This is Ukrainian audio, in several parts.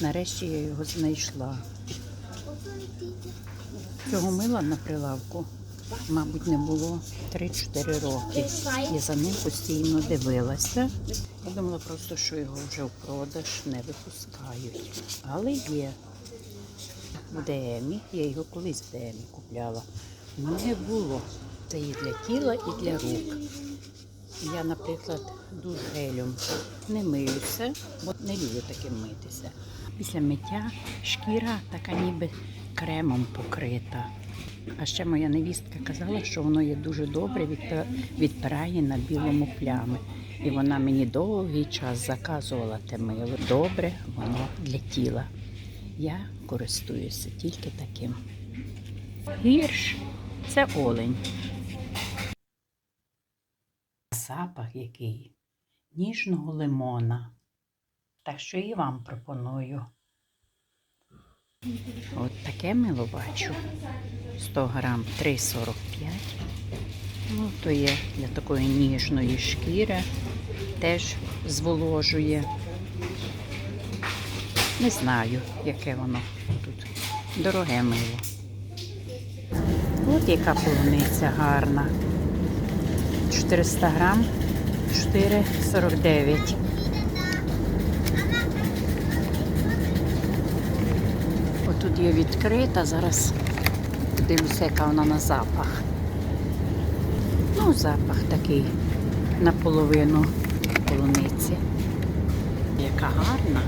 Нарешті я його знайшла. Цього мила на прилавку, мабуть, не було 3-4 роки. Я за ним постійно дивилася. Я думала просто, що його вже в продаж не випускають. Але є в ДМі. Я його колись в ДМі купляла. Не було. Це і для тіла, і для рук. Я, наприклад, душ гелем не миюся, бо не люблю таким митися. Після миття шкіра така ніби кремом покрита. А ще моя невістка казала, що воно є дуже добре, відпирає на білому плями. І вона мені довгий час заказувала те мило. Добре, воно для тіла. Я користуюся тільки таким. Гірш це олень. Запах який ніжного лимона. Так що і вам пропоную. От таке мило бачу. 100 грам 3,45. Ну, то є для такої ніжної шкіри. Теж зволожує. Не знаю, яке воно тут. Дороге мило. От яка полуниця гарна. 400 грам 4,49. Отут є відкрита, зараз подивлюся, яка вона на запах. Ну, запах такий наполовину полуниці. Яка гарна.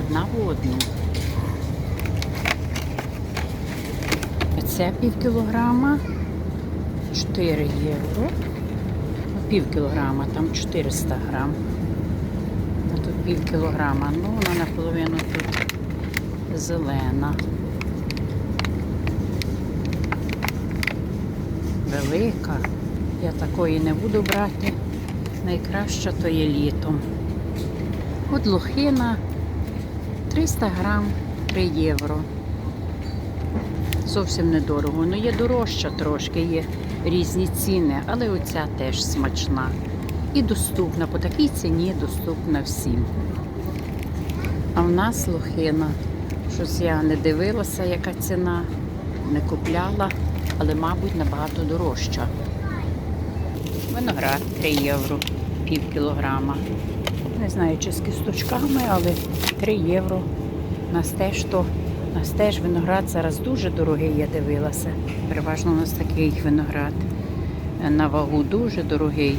Одна в одну. Це пів кілограма. 4 євро. Пів кілограма, там 400 грам. А тут пів кілограма. Ну, вона наполовину тут зелена. Велика. Я такої не буду брати. Найкраща то є літом. От лохина 300 грам 3 євро. Зовсім недорого. Ну, є дорожча трошки, є різні ціни, але оця теж смачна. І доступна, по такій ціні доступна всім. А в нас лохина. Щось я не дивилася, яка ціна, не купляла, але, мабуть, набагато дорожча. Виноград 3 євро, пів кілограма. Не знаю, чи з кісточками, але 3 євро. У нас теж то, у нас теж виноград зараз дуже дорогий, я дивилася. Переважно у нас такий виноград е, на вагу дуже дорогий.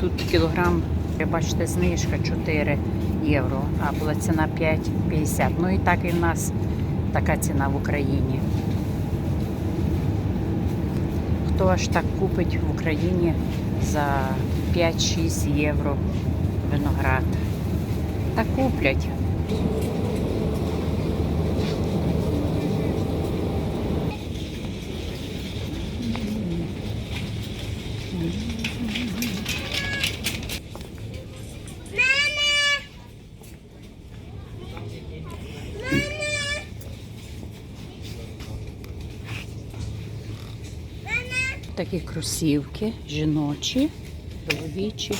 Тут кілограм, як бачите, знижка 4 євро, а була ціна 5,50. Ну і так і в нас така ціна в Україні. Хто аж так купить в Україні за 5-6 євро виноград? Та куплять. Такі кросівки жіночі, чоловічі.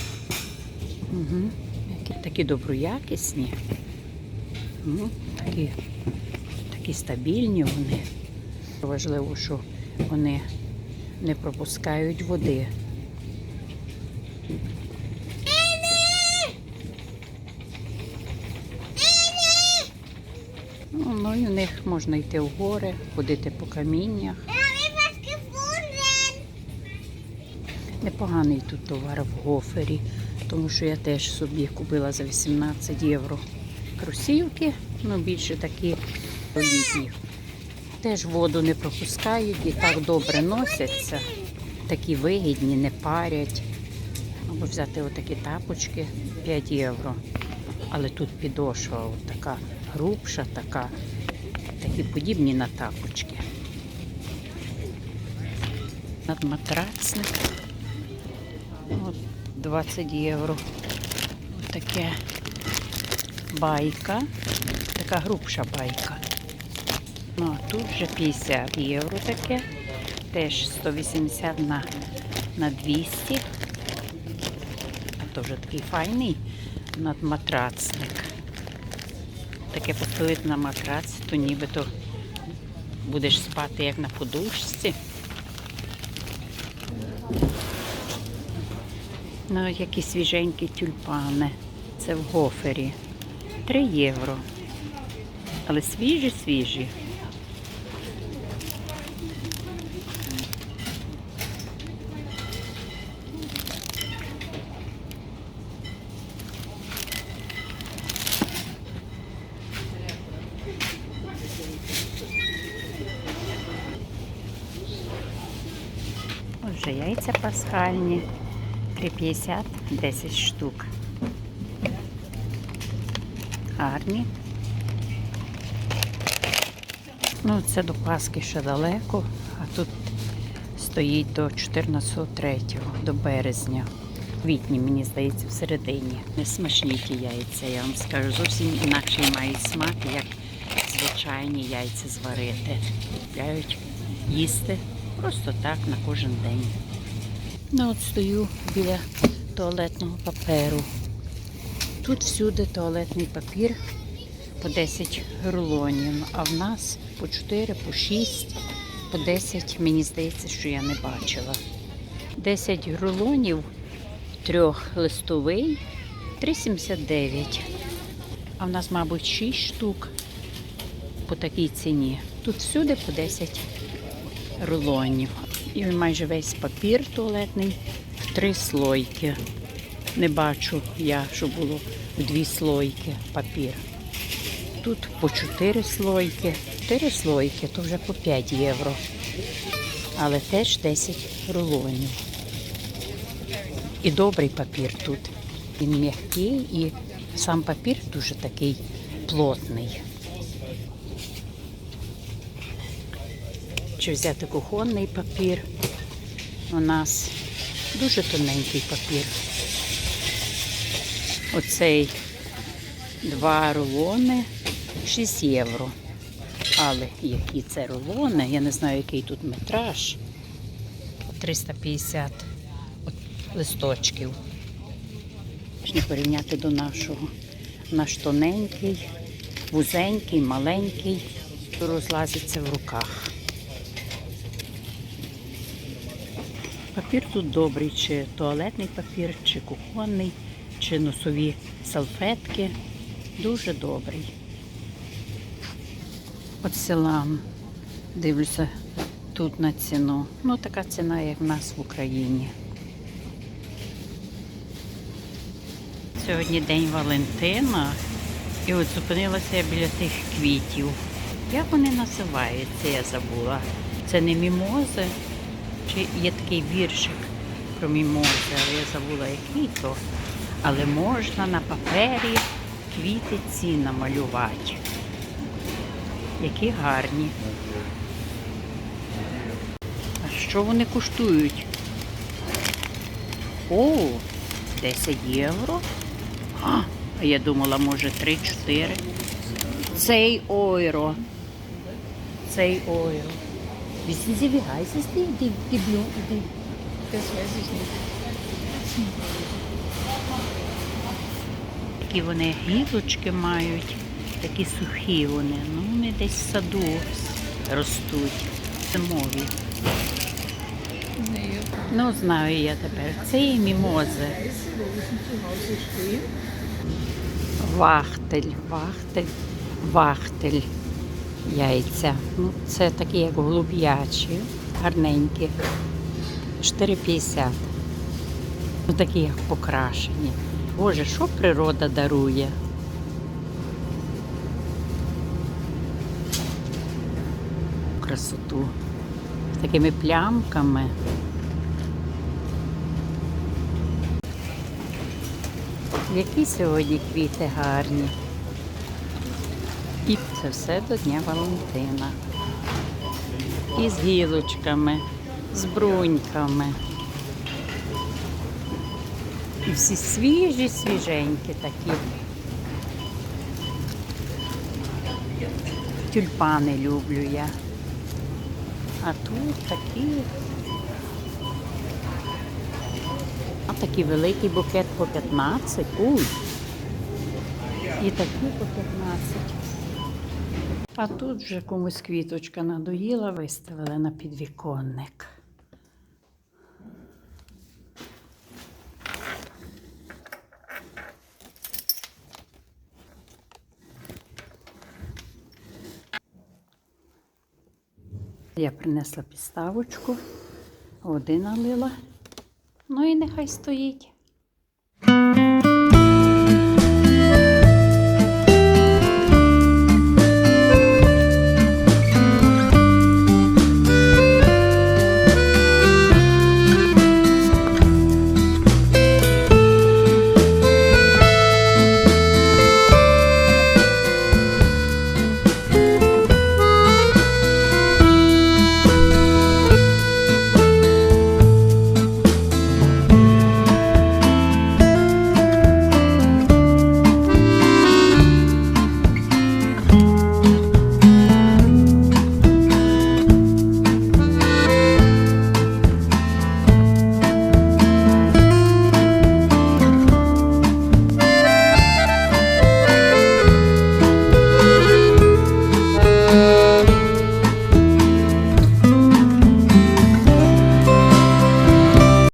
Угу. Такі, доброякісні. Ну, такі, такі стабільні вони. Важливо, що вони не пропускають води. Ну, ну і в них можна йти в гори, ходити по каміннях. Непоганий тут товар в гофері, тому що я теж собі купила за 18 євро кросівки, ну більше такі літні. Теж воду не пропускають і так добре носяться. Такі вигідні, не парять. Або взяти отакі тапочки 5 євро. Але тут підошва така грубша, така, такі подібні на тапочки. Надматрацник. От 20 євро. Ось Таке байка, така грубша байка. Ну, а тут вже 50 євро таке. Теж 180 на, на 200. А то вже такий файний надматрацник. таке поставити на матрац, то нібито будеш спати як на подушці. Ну, які свіженькі тюльпани. Це в гофері. 3 євро. Але свіжі, свіжі. Отже, яйця пасхальні. 3,50, 10 штук. Гарні. Ну, це до Пасхи ще далеко, а тут стоїть до 14.03, до березня. Квітні, мені здається, в середині. Не смачні ті яйця, я вам скажу. Зовсім інакший мають смак, як звичайні яйця зварити. Купляють їсти просто так на кожен день. Ну, от стою біля туалетного паперу. Тут всюди туалетний папір по 10 рулонів, а в нас по 4, по 6, по 10, мені здається, що я не бачила. 10 рулонів, трьохлистовий, 3,79. А в нас, мабуть, 6 штук по такій ціні. Тут всюди по 10 рулонів. І майже весь папір туалетний в три слойки. Не бачу я, що було в дві слойки папір. Тут по чотири слойки. Чотири слойки, то вже по 5 євро. Але теж 10 рулонів. І добрий папір тут. Він м'який і сам папір дуже такий плотний. Чи взяти кухонний папір? У нас дуже тоненький папір. Оцей два рулони 6 євро. Але які це рулони, я не знаю, який тут метраж. 350 от листочків. Не порівняти до нашого. Наш тоненький, вузенький, маленький, розлазиться в руках. Папір тут добрий, чи туалетний папір, чи кухонний, чи носові салфетки. Дуже добрий. От селам дивлюся тут на ціну. Ну, така ціна, як в нас в Україні. Сьогодні День Валентина. І от зупинилася я біля тих квітів. Як вони називаються, я забула. Це не мімози, чи є такий віршик про мімози, але я забула, який то. Але можна на папері квіти ці намалювати. Які гарні. А що вони коштують? О, 10 євро. А я думала, може 3-4. Цей ойро. Цей ойро. Wissen Sie, wie heiß ist die, die, die Blume? Die, Das weiß ich nicht. Такі вони гілочки мають, такі сухі вони. Ну, вони десь в саду ростуть. Зимові. Ну, знаю я тепер. Це і мімози. Вахтель, вахтель, вахтель. Яйця. Ну, це такі, як голуб'ячі, гарненькі. 4,50. Ну, такі, як покрашені. Боже, що природа дарує? Красоту. З такими плямками. Які сьогодні квіти гарні. І це все до Дня Валентина. І з гілочками, з бруньками. І всі свіжі, свіженькі такі. Тюльпани люблю я. А тут такі. А такий великий букет по 15. Уй. І такі по 15. А тут вже комусь квіточка надоїла, виставили на підвіконник. Я принесла підставочку, води налила. Ну і нехай стоїть.